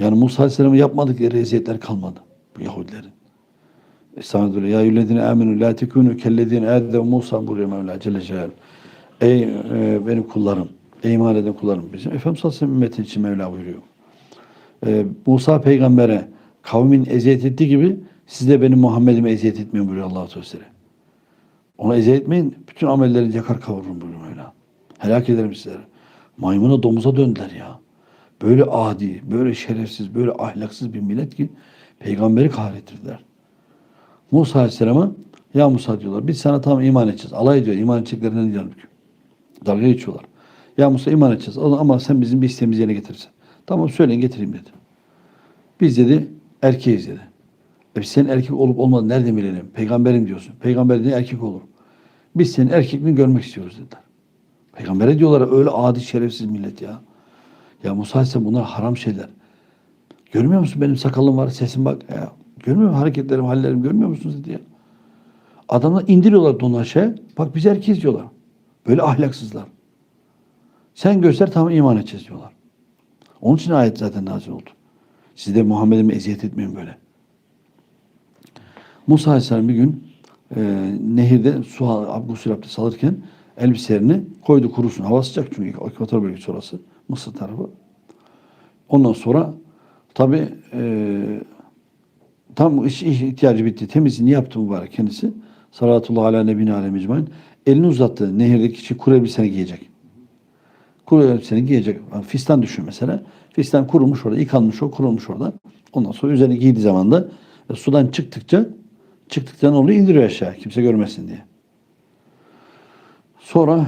Yani Musa Aleyhisselam'ın yapmadıkları eziyetler kalmadı bu Yahudilerin. Estağfirullah. Ya yüllezine aminu la tekunu kellezine âde Musa buyuruyor Mevla Celle Celaluhu. Ey e, benim kullarım, ey iman eden kullarım. Bizim Efendimiz sallallahu aleyhi ve sellem ümmeti için Mevla buyuruyor. E, Musa peygambere kavmin eziyet ettiği gibi siz de benim Muhammed'ime eziyet etmeyin buyuruyor Allah-u Teala. Ona eziyet etmeyin. Bütün amelleri yakar kavururum buyuruyor Mevla. Helak ederim sizleri. Maymuna domuza döndüler ya. Böyle adi, böyle şerefsiz, böyle ahlaksız bir millet ki peygamberi kahrettirdiler. Musa Aleyhisselam'a ya Musa diyorlar biz sana tam iman edeceğiz. Alay ediyor. iman edeceklerinden değil. Dalga geçiyorlar. Ya Musa iman edeceğiz ama sen bizim bir isteğimizi yerine getirirsen. Tamam söyleyin getireyim dedi. Biz dedi erkeğiz dedi. E biz senin erkek olup olmadığını nereden bilelim? Peygamberim diyorsun. Peygamber de erkek olur. Biz senin erkekliğini görmek istiyoruz dediler. Peygambere diyorlar öyle adi şerefsiz millet ya. Ya Musa Aleyhisselam bunlar haram şeyler. Görmüyor musun benim sakalım var sesim bak. Ya, görmüyor musun hareketlerim hallerim görmüyor musunuz dedi ya. Adamlar indiriyorlar aşağıya. Bak biz erkeğiz diyorlar. Böyle ahlaksızlar. Sen göster tamam iman edeceğiz diyorlar. Onun için ayet zaten nazil oldu. Siz de Muhammed'e eziyet etmeyin böyle. Musa Aleyhisselam bir gün e, nehirde su gusül abdest alırken elbiselerini koydu kurusun. Hava sıcak çünkü ekvator bölgesi orası. Mısır tarafı. Ondan sonra tabi e, tam iş, iş ihtiyacı bitti. Temizliğini yaptı mübarek kendisi. Salatullah ala nebine alem ecmain. Elini uzattı. Nehirdeki şey, kuru elbiseni giyecek. Kuru elbiseni giyecek. Fistan düşün mesela. Fistan kurumuş orada, yıkanmış o, kurumuş orada. Ondan sonra üzerine giydiği zaman da e, sudan çıktıkça ne oluyor? İndiriyor aşağı. Kimse görmesin diye. Sonra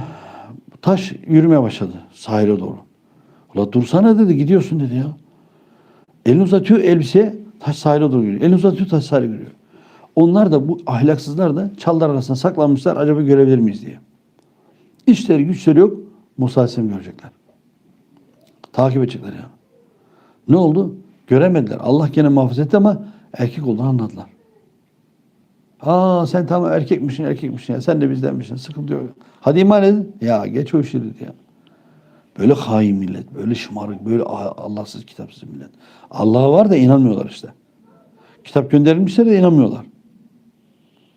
taş yürümeye başladı sahile doğru. Ula dursana dedi gidiyorsun dedi ya. Elini uzatıyor elbiseye taş sahile doğru yürüyor. Elini uzatıyor taş sahile yürüyor. Onlar da bu ahlaksızlar da çallar arasında saklanmışlar acaba görebilir miyiz diye. İşleri güçleri yok. Musa Aleyhisselam görecekler. Takip edecekler yani. Ne oldu? Göremediler. Allah gene muhafaza etti ama erkek olduğunu anladılar. Aa sen tamam erkekmişsin erkekmişsin ya. Sen de bizdenmişsin. Sıkıntı yok. Hadi iman edin. Ya geç o işi dedi ya. Böyle hain millet, böyle şımarık, böyle ah- Allahsız kitapsız millet. Allah var da inanmıyorlar işte. Kitap gönderilmişler de inanmıyorlar.